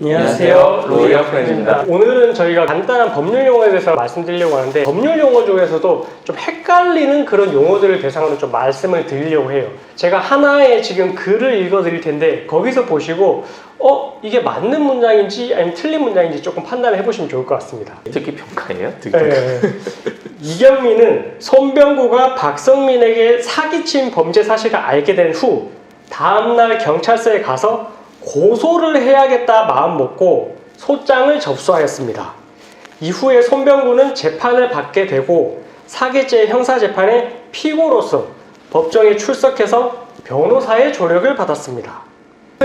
안녕하세요. 로이어 프렌즈입니다. 오늘은 저희가 간단한 법률 용어에 대해서 말씀드리려고 하는데 법률 용어 중에서도 좀 헷갈리는 그런 용어들을 대상으로 좀 말씀을 드리려고 해요. 제가 하나의 지금 글을 읽어 드릴 텐데 거기서 보시고 어 이게 맞는 문장인지 아니면 틀린 문장인지 조금 판단해 보시면 좋을 것 같습니다. 듣기 평가예요? 듣기 네. 이경민은 손병구가 박성민에게 사기친 범죄 사실을 알게 된 후 다음날 경찰서에 가서 고소를 해야겠다 마음 먹고 소장을 접수하였습니다. 이후에 손병구는 재판을 받게 되고 사기죄 형사재판의 피고로서 법정에 출석해서 변호사의 조력을 받았습니다.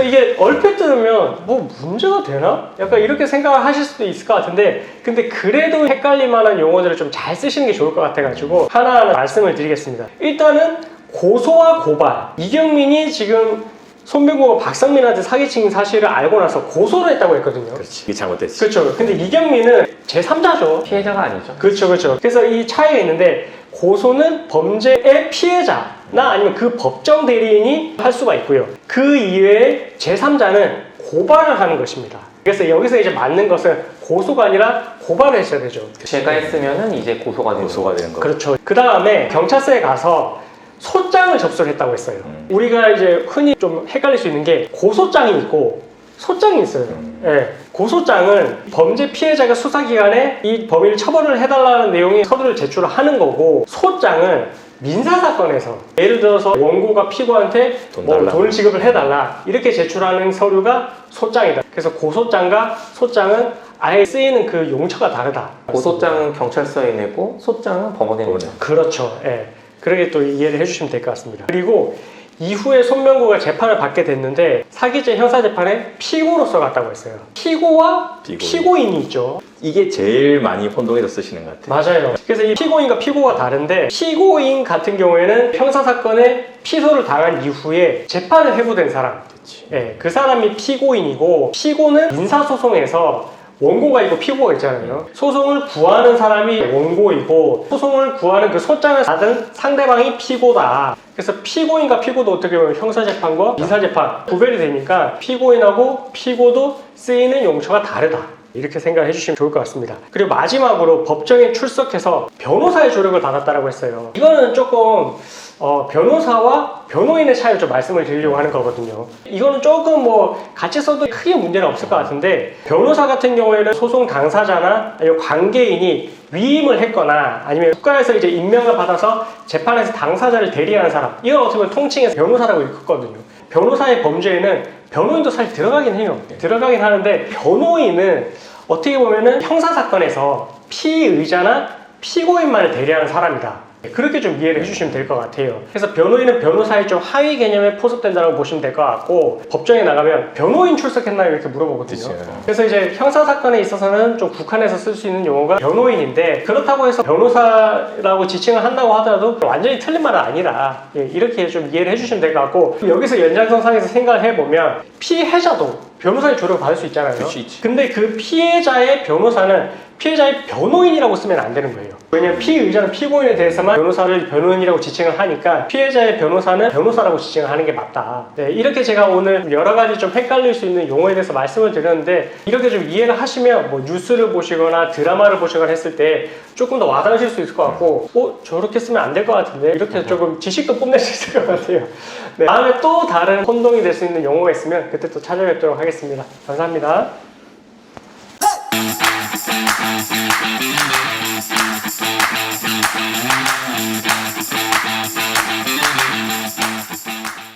이게 얼핏 들으면 뭐 문제가 되나? 약간 이렇게 생각을 하실 수도 있을 것 같은데 근데 그래도 헷갈릴 만한 용어들을 좀 잘 쓰시는 게 좋을 것 같아가지고 하나하나 말씀을 드리겠습니다. 일단은 고소와 고발 이경민이 지금 손병구가 박상민한테 사기친 사실을 알고 나서 고소를 했다고 했거든요. 그렇지. 이게 잘못됐지. 그렇죠. 근데 이경민은 제3자죠. 피해자가 아니죠. 그렇죠, 그렇죠. 그래서 이 차이가 있는데 고소는 범죄의 피해자나 아니면 그 법정 대리인이 할 수가 있고요. 그 이외에 제3자는 고발을 하는 것입니다. 그래서 여기서 이제 맞는 것은 고소가 아니라 고발을 했어야 되죠. 제가 했으면은 이제 고소가 되는 고소가 되는 거. 그렇죠. 그 다음에 경찰서에 가서 소장을 접수를 했다고 했어요. 음. 우리가 이제 흔히 좀 헷갈릴 수 있는 게 고소장이 있고 소장이 있어요. 음. 예, 고소장은 범죄 피해자가 수사기관에 이 범인을 처벌을 해달라는 내용의 서류를 제출을 하는 거고 소장은 민사 사건에서 예를 들어서 원고가 피고한테 돈 뭐 달라. 돈을 지급을 해달라 이렇게 제출하는 서류가 소장이다. 그래서 고소장과 소장은 아예 쓰이는 그 용처가 다르다. 고소장은 경찰서에 내고 소장은 법원에 내죠. 그렇죠. 예. 그렇게 또 이해를 해주시면 될 것 같습니다. 그리고 이후에 손명구가 재판을 받게 됐는데 사기죄 형사 재판에 피고로서 갔다고 했어요. 피고와 피고인. 피고 인. 이 있죠. 이게 제일 많이 혼동해서 쓰시는 것 같아요. 맞아요. 그래서 이 피고인과 피고가 다른데 피고인 같은 경우에는 형사 사건에 피소를 당한 이후에 재판을 회부된 사람. 그렇지. 예, 그 사람이 피고인이고 피고는 민사소송에서 원고가 있고 피고가 있잖아요. 소송을 구하는 사람이 원고이고 소송을 구하는 그 소장을 받은 상대방이 피고다. 그래서 피고인과 피고도 어떻게 보면 형사재판과 민사재판 구별이 되니까 피고인하고 피고도 쓰이는 용처가 다르다. 이렇게 생각해 주시면 좋을 것 같습니다. 그리고 마지막으로 법정에 출석해서 변호사의 조력을 받았다라고 했어요. 이거는 조금 어, 변호사와 변호인의 차이를 좀 말씀을 드리려고 하는 거거든요. 이거는 조금 뭐 같이 써도 크게 문제는 없을 것 같은데 변호사 같은 경우에는 소송 당사자나 아니면 관계인이 위임을 했거나 아니면 국가에서 이제 임명을 받아서 재판에서 당사자를 대리하는 사람 이걸 어떻게 보면 통칭해서 변호사라고 일컫거든요. 변호사의 범죄에는 변호인도 사실 들어가긴 해요. 들어가긴 하는데 변호인은 어떻게 보면은 형사 사건에서 피의자나 피고인만을 대리하는 사람이다. 그렇게 좀 이해를 해주시면 될 것 같아요. 그래서 변호인은 변호사의 좀 하위 개념에 포섭된다고 보시면 될 것 같고 법정에 나가면 변호인 출석했나요 이렇게 물어보거든요. 그래서 이제 형사 사건에 있어서는 좀 국한해서 쓸 수 있는 용어가 변호인인데 그렇다고 해서 변호사라고 지칭을 한다고 하더라도 완전히 틀린 말은 아니라 예, 이렇게 좀 이해를 해주시면 될 것 같고 여기서 연장선상에서 생각을 해보면 피해자도 변호사의 조력을 받을 수 있잖아요. 수 있지. 근데 그 피해자의 변호사는 피해자의 변호인이라고 쓰면 안 되는 거예요. 왜냐면 피의자는 피고인에 대해서만 변호사를 변호인이라고 지칭을 하니까 피해자의 변호사는 변호사라고 지칭을 하는 게 맞다. 네, 이렇게 제가 오늘 여러 가지 좀 헷갈릴 수 있는 용어에 대해서 말씀을 드렸는데 이렇게 좀 이해를 하시면 뭐 뉴스를 보시거나 드라마를 보시거나 했을 때 조금 더 와닿으실 수 있을 것 같고 어? 저렇게 쓰면 안 될 것 같은데 이렇게 조금 지식도 뽐낼 수 있을 것 같아요. 네, 다음에 또 다른 혼동이 될 수 있는 용어가 있으면 그때 또 찾아뵙도록 하겠습니다. 감사합니다.